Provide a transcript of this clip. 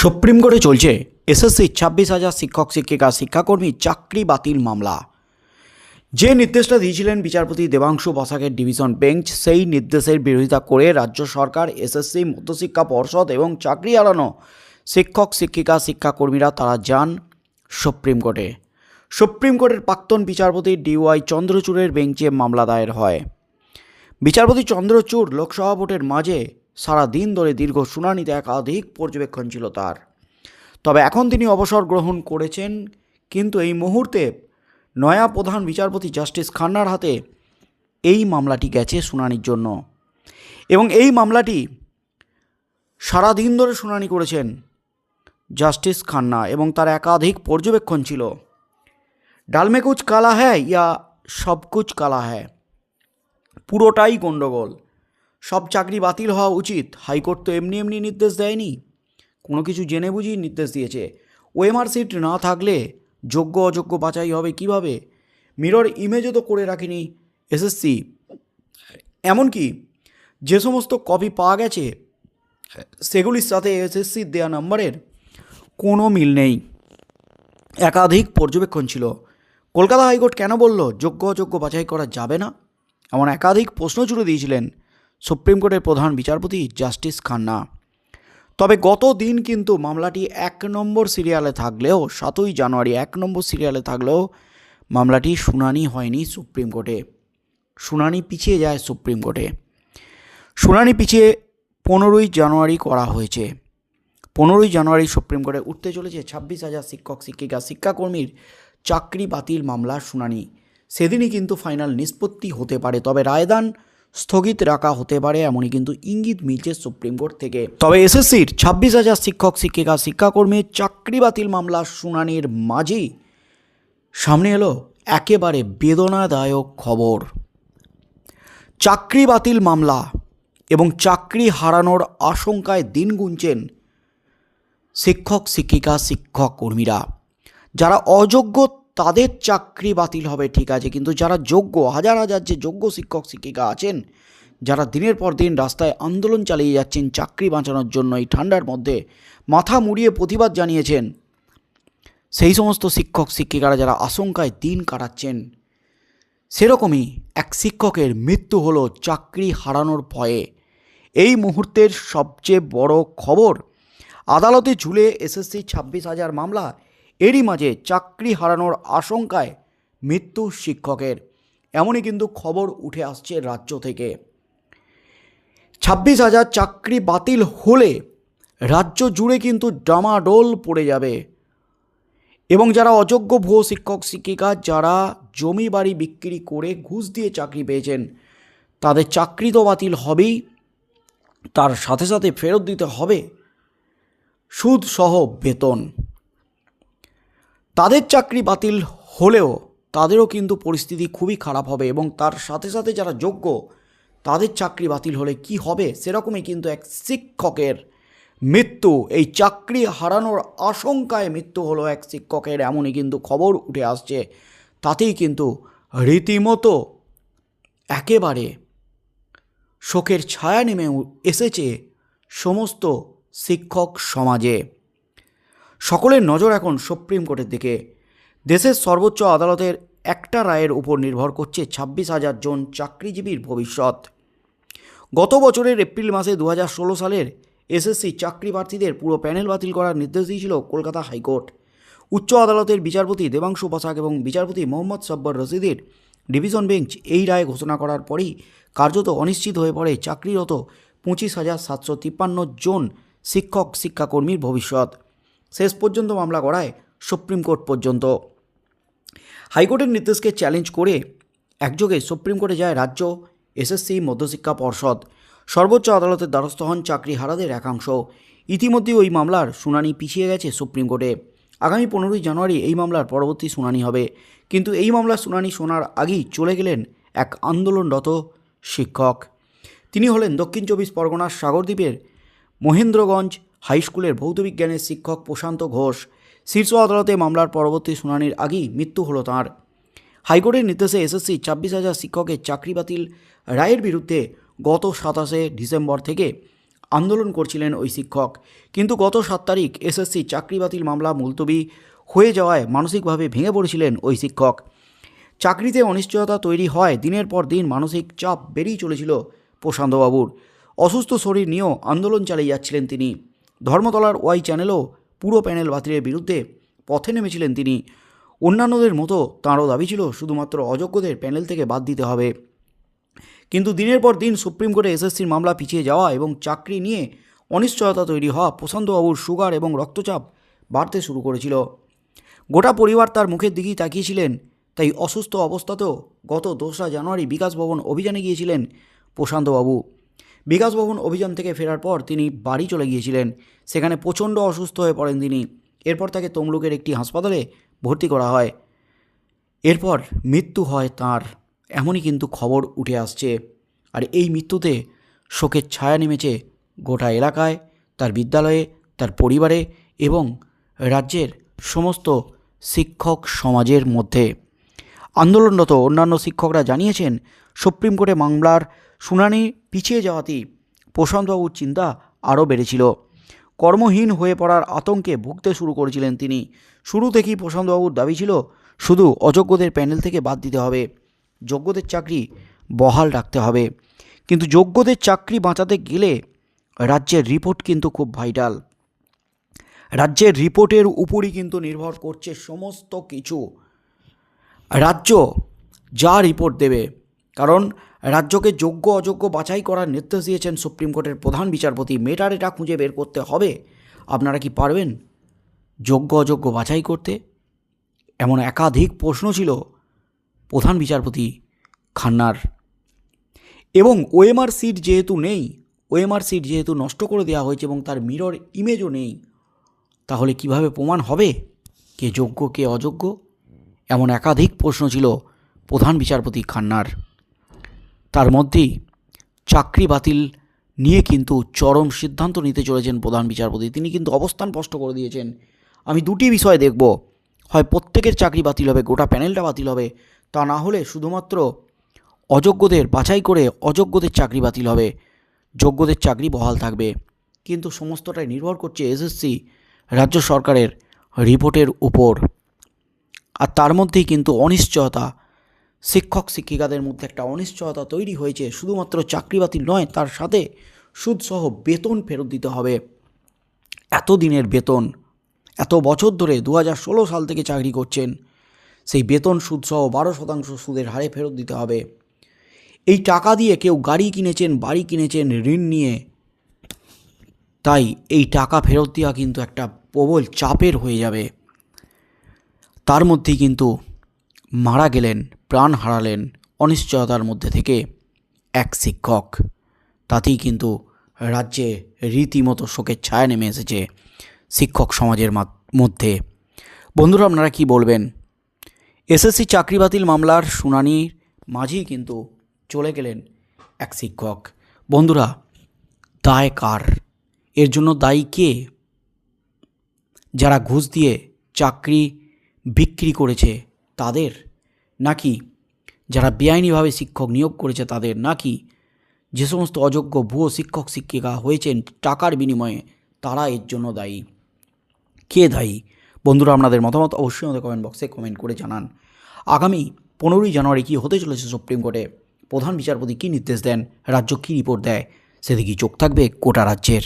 Supreme কোর্টে চলছে SSC ছাব্বিশ হাজার শিক্ষক, শিক্ষিকা, শিক্ষাকর্মী চাকরি বাতিল মামলা। যে নির্দেশটা দিয়েছিলেন বিচারপতি দেবাংশু বসাকের ডিভিশন বেঞ্চ, সেই নির্দেশের বিরোধিতা করে রাজ্য সরকার, এসএসসি, মধ্যশিক্ষা পর্ষদ এবং চাকরি হারানো শিক্ষক, শিক্ষিকা, শিক্ষাকর্মীরা তারা যান সুপ্রিম কোর্টে। সুপ্রিম কোর্টের প্রাক্তন বিচারপতি ডিওয়াই চন্দ্রচূড়ের বেঞ্চে মামলা দায়ের হয়। বিচারপতি চন্দ্রচূড় লোকসভা ভোটের মাঝে সারা দিন ধরে দীর্ঘ শুনানিতে একাধিক পর্যবেক্ষণ ছিল তার। তবে এখন তিনি অবসর গ্রহণ করেছেন, কিন্তু এই মুহূর্তে নয়া প্রধান বিচারপতি জাস্টিস খান্নার হাতে এই মামলাটি গেছে শুনানির জন্য। এবং এই মামলাটি সারা দিন ধরে শুনানি করেছেন জাস্টিস খান্না এবং তার একাধিক পর্যবেক্ষণ ছিল। ডালমে কুচ কালা হ্যায় ইয়া সব কুচ কালা হ্যায় পুরোটাই গণ্ডগোল। সব চাকরি বাতিল হওয়া উচিত। হাইকোর্ট তো এমনি এমনি নির্দেশ দেয়নি। কোনো কিছু জেনে বুঝিয়ে নির্দেশ দিয়েছে। ওএমআর সিট না থাকলে যোগ্য অযোগ্য বাছাই হবে কীভাবে? মিরর ইমেজও তো করে রাখেনি এসএসসি। এমনকি যে সমস্ত কপি পাওয়া গেছে, সেগুলির সাথে এসএসসির দেওয়া নাম্বারের কোনো মিল নেই। একাধিক পর্যবেক্ষণ ছিল। কলকাতা হাইকোর্ট কেন বলল, যোগ্য অযোগ্য বাছাই করা যাবে না এমন একাধিক প্রশ্ন জুড়ে দিয়েছিলেন সুপ্রিম কোর্টের প্রধান বিচারপতি জাস্টিস খান্না। তবে গত দিন কিন্তু মামলাটি এক নম্বর সিরিয়ালে থাকলেও, সাতই জানুয়ারি এক নম্বর সিরিয়ালে থাকলেও মামলাটি শুনানি হয়নি সুপ্রিম কোর্টে। শুনানি পিছিয়ে যায় সুপ্রিম কোর্টে। শুনানি পিছিয়ে পনেরোই জানুয়ারি করা হয়েছে। পনেরোই জানুয়ারি সুপ্রিম কোর্টে উঠতে চলেছে ছাব্বিশ হাজার শিক্ষক, শিক্ষিকা, শিক্ষাকর্মীর চাকরি বাতিল মামলার শুনানি। সেদিনই কিন্তু ফাইনাল নিষ্পত্তি হতে পারে। তবে রায়দান স্থগিত রাখা হতে পারে এমনই কিন্তু ইঙ্গিত মিলছে সুপ্রিম কোর্ট থেকে। তবে এসএসসির ছাব্বিশ হাজার শিক্ষক, শিক্ষিকা শিক্ষাকর্মীর চাকরি বাতিল মামলার শুনানির মাঝেই সামনে এলো একেবারে বেদনাদায়ক খবর। চাকরি বাতিল মামলা এবং চাকরি হারানোর আশঙ্কায় দিন গুনছেন শিক্ষক, শিক্ষিকা শিক্ষক কর্মীরা যারা অযোগ্য তাদের চাকরি বাতিল হবে, ঠিক আছে। কিন্তু যারা যোগ্য, হাজার হাজার যে যোগ্য শিক্ষক, শিক্ষিকা আছেন, যারা দিনের পর দিন রাস্তায় আন্দোলন চালিয়ে যাচ্ছেন চাকরি বাঁচানোর জন্য, এই ঠান্ডার মধ্যে মাথা মুড়িয়ে প্রতিবাদ জানিয়েছেন সেই সমস্ত শিক্ষক, শিক্ষিকারা যারা আশঙ্কায় দিন কাটাচ্ছেন, সেরকমই এক শিক্ষকের মৃত্যু হলো চাকরি হারানোর ভয়ে। এই মুহূর্তের সবচেয়ে বড় খবর, আদালতে ঝুলে এসএসসি ছাব্বিশ হাজার মামলা এরই মাঝে চাকরি হারানোর আশঙ্কায় মৃত্যু শিক্ষকের। এমনই কিন্তু খবর উঠে আসছে রাজ্য থেকে। ছাব্বিশ হাজার চাকরি বাতিল হলে রাজ্য জুড়ে কিন্তু ডামাডোল পড়ে যাবে। এবং যারা অযোগ্য ভুয়ো শিক্ষক, শিক্ষিকা, যারা জমি বাড়ি বিক্রি করে ঘুষ দিয়ে চাকরি পেয়েছেন, তাদের চাকরি তো বাতিল হবেই। তার সাথে সাথে ফেরত দিতে হবে সুদ সহ বেতন। তাদের চাকরি বাতিল হলেও তাদেরও কিন্তু পরিস্থিতি খুবই খারাপ হবে এবং তার সাথে সাথে যারা যোগ্য, তাদের চাকরি বাতিল হলে কি হবে সেরকমই কিন্তু এক শিক্ষকের মৃত্যু। এই চাকরি হারানোর আশঙ্কায় মৃত্যু হলো এক শিক্ষকের, এমনই কিন্তু খবর উঠে আসছে। তাতেই কিন্তু রীতিমতো একেবারে শোকের ছায়া নেমে এসেছে সমস্ত শিক্ষক সমাজে। সকলের নজর এখন সুপ্রিম কোর্টের দিকে। দেশের সর্বোচ্চ আদালতের একটা রায়ের উপর নির্ভর করছে ছাব্বিশ হাজার জন চাকরিজীবীর ভবিষ্যৎ। গত বছরের এপ্রিল মাসে দু সালের এসএসসি চাকরি প্রার্থীদের পুরো প্যানেল বাতিল করার নির্দেশ দিয়েছিল কলকাতা হাইকোর্ট। উচ্চ আদালতের বিচারপতি দেবাংশু বসাক এবং বিচারপতি মোহাম্মদ সব্বর রশিদের ডিভিশন বেঞ্চ এই রায় ঘোষণা করার পরেই কার্যত অনিশ্চিত হয়ে পড়ে চাকরিরত পঁচিশ হাজার সাতশো তিপ্পান্ন জন শিক্ষক শিক্ষাকর্মীর ভবিষ্যৎ। শেষ পর্যন্ত মামলা গড়ায় সুপ্রিম কোর্ট পর্যন্ত। হাইকোর্টের নির্দেশকে চ্যালেঞ্জ করে একযোগে সুপ্রিম কোর্টে যায় রাজ্য এসএসসি মধ্যশিক্ষা পর্ষদ। সর্বোচ্চ আদালতের দ্বারস্থ হন চাকরি হারাদের একাংশ। ইতিমধ্যে ওই মামলার শুনানি পিছিয়ে গেছে সুপ্রিম কোর্টে। আগামী পনেরোই জানুয়ারি এই মামলার পরবর্তী শুনানি হবে। কিন্তু এই মামলার শুনানি শোনার আগেই চলে গেলেন এক আন্দোলনরত শিক্ষক। তিনি হলেন দক্ষিণ চব্বিশ পরগনার সাগরদ্বীপের মহেন্দ্রগঞ্জ হাই স্কুলের ভৌতবিজ্ঞানের শিক্ষক প্রশান্ত ঘোষ শীর্ষ আদালতে মামলার পরবর্তী শুনানির আগেই মৃত্যু হলো তাঁর। হাইকোর্টের নির্দেশে এসএসসি ছাব্বিশ হাজার শিক্ষকের চাকরি বাতিল রায়ের বিরুদ্ধে গত সাতাশে ডিসেম্বর থেকে আন্দোলন করছিলেন ওই শিক্ষক। কিন্তু গত সাত তারিখ এসএসসি চাকরি বাতিল মামলা মুলতবি হয়ে যাওয়ায় মানসিকভাবে ভেঙে পড়েছিলেন ওই শিক্ষক। চাকরিতে অনিশ্চয়তা তৈরি হয় দিনের পর দিন মানসিক চাপ বেড়েই চলেছিল প্রশান্তবাবুর। অসুস্থ শরীর নিয়েও আন্দোলন চালিয়ে যাচ্ছিলেন তিনি। ধর্মতলার ওয়াই চ্যানেলও পুরো প্যানেল বাতিলের বিরুদ্ধে পথে নেমেছিলেন তিনি। অন্যান্যদের মতো তাঁরও দাবি ছিল শুধুমাত্র অযোগ্যদের প্যানেল থেকে বাদ দিতে হবে। কিন্তু দিনের পর দিন সুপ্রিম কোর্টে এসএসসির মামলা পিছিয়ে যাওয়া এবং চাকরি নিয়ে অনিশ্চয়তা তৈরি হওয়া প্রশান্তবাবুর সুগার এবং রক্তচাপ বাড়তে শুরু করেছিল। গোটা পরিবার তার মুখের দিকেই তাকিয়েছিলেন, তাই অসুস্থ অবস্থাতেও গত দোসরা জানুয়ারি বিকাশ ভবন অভিযানে গিয়েছিলেন প্রশান্তবাবু। বিকাশ ভবন অভিযান থেকে ফেরার পর তিনি বাড়ি চলে গিয়েছিলেন। সেখানে প্রচণ্ড অসুস্থ হয়ে পড়েন তিনি। এরপর তাকে তমলুকের একটি হাসপাতালে ভর্তি করা হয়। এরপর মৃত্যু হয় তার। এমনই কিন্তু খবর উঠে আসছে। আর এই মৃত্যুতে শোকের ছায়া নেমেছে গোটা এলাকায়, তার বিদ্যালয়ে, তার পরিবারে এবং রাজ্যের সমস্ত শিক্ষক সমাজের মধ্যে। আন্দোলনরত অন্যান্য শিক্ষকরা জানিয়েছেন, সুপ্রিম কোর্টে মামলার শুনানি পিছিয়ে যাওয়াতেই প্রশান্তবাবুর চিন্তা আরও বেড়েছিল। কর্মহীন হয়ে পড়ার আতঙ্কে ভুগতে শুরু করেছিলেন তিনি। শুরু থেকেই প্রশান্তবাবুর দাবি ছিল, শুধু অযোগ্যদের প্যানেল থেকে বাদ দিতে হবে। যোগ্যদের চাকরি বহাল রাখতে হবে। কিন্তু যোগ্যদের চাকরি বাঁচাতে গেলে রাজ্যের রিপোর্ট কিন্তু খুব ভাইটাল। রাজ্যের রিপোর্টের উপরই কিন্তু নির্ভর করছে সমস্ত কিছু। রাজ্য যা রিপোর্ট দেবে। কারণ রাজ্যকে যোগ্য অযোগ্য বাছাই করার নির্দেশ দিয়েছেন সুপ্রিম কোর্টের প্রধান বিচারপতি। মেটার এটা খুঁজে বের করতে হবে। আপনারা কি পারবেন যোগ্য অযোগ্য বাছাই করতে? এমন একাধিক প্রশ্ন ছিল প্রধান বিচারপতি খান্নার। এবং ওএমআর সিট যেহেতু নেই, ওএমআর সিট যেহেতু নষ্ট করে দেওয়া হয়েছে এবং তার মিরর ইমেজও নেই, তাহলে কীভাবে প্রমাণ হবে কে যোগ্য, কে অযোগ্য? এমন একাধিক প্রশ্ন ছিল প্রধান বিচারপতি খান্নার। তার মধ্যেই চাকরি বাতিল নিয়ে কিন্তু চরম সিদ্ধান্ত নিতে চলেছেন প্রধান বিচারপতি। তিনি কিন্তু অবস্থান স্পষ্ট করে দিয়েছেন। আমি দুটি বিষয় দেখব। হয় প্রত্যেকের চাকরি বাতিল হবে, গোটা প্যানেলটা বাতিল হবে, তা না হলে শুধুমাত্র অযোগ্যদের বাছাই করে অযোগ্যদের চাকরি বাতিল হবে, যোগ্যদের চাকরি বহাল থাকবে। কিন্তু সমস্তটাই নির্ভর করছে এসএসসি রাজ্য সরকারের রিপোর্টের উপর। আর তার মধ্যেই কিন্তু অনিশ্চয়তা। শিক্ষক, শিক্ষিকাদের মধ্যে একটা অনিশ্চয়তা তৈরি হয়েছে, শুধুমাত্র চাকরি বাতিল নয়, তার সাথে সুদসহ বেতন ফেরত দিতে হবে। এত দিনের বেতন, এত বছর ধরে দু সাল থেকে চাকরি করছেন, সেই বেতন সুদসহ বারো শতাংশ সুদের হারে ফেরত দিতে হবে। এই টাকা দিয়ে কেউ গাড়ি কিনেছেন, বাড়ি কিনেছেন, ঋণ নিয়ে, তাই এই টাকা ফেরত দেওয়া কিন্তু একটা প্রবল চাপের হয়ে যাবে। তার মধ্যেই কিন্তু মারা গেলেন, প্রাণ হারালেন অনিশ্চয়তার মধ্যে থেকে এক শিক্ষক। তাতেই কিন্তু রাজ্যে রীতিমতো শোকের ছায়া নেমে এসেছে শিক্ষক সমাজের মধ্যে। বন্ধুরা, আপনারা কি বলবেন? এসএসসি চাকরি বাতিল মামলার শুনানির মাঝেই কিন্তু চলে গেলেন এক শিক্ষক। বন্ধুরা, দায় কার? এর জন্য দায়ী কে? যারা ঘুষ দিয়ে চাকরি বিক্রি করেছে তাদের? নাকি যারা বেআইনিভাবে শিক্ষক নিয়োগ করেছে তাদের? নাকি যে সমস্ত অযোগ্য ভুয়ো শিক্ষক শিক্ষিকা হয়েছেন টাকার বিনিময়ে তারা এর জন্য দায়ী? কে দায়ী? বন্ধুরা, আপনাদের মতামত অবশ্যই আমাদের কমেন্ট বক্সে কমেন্ট করে জানান। আগামী পনেরোই জানুয়ারি কী হতে চলেছে সুপ্রিম কোর্টে? প্রধান বিচারপতি কী নির্দেশ দেন? রাজ্য কী রিপোর্ট দেয়? সেদিকেই চোখ থাকবে গোটা রাজ্যের।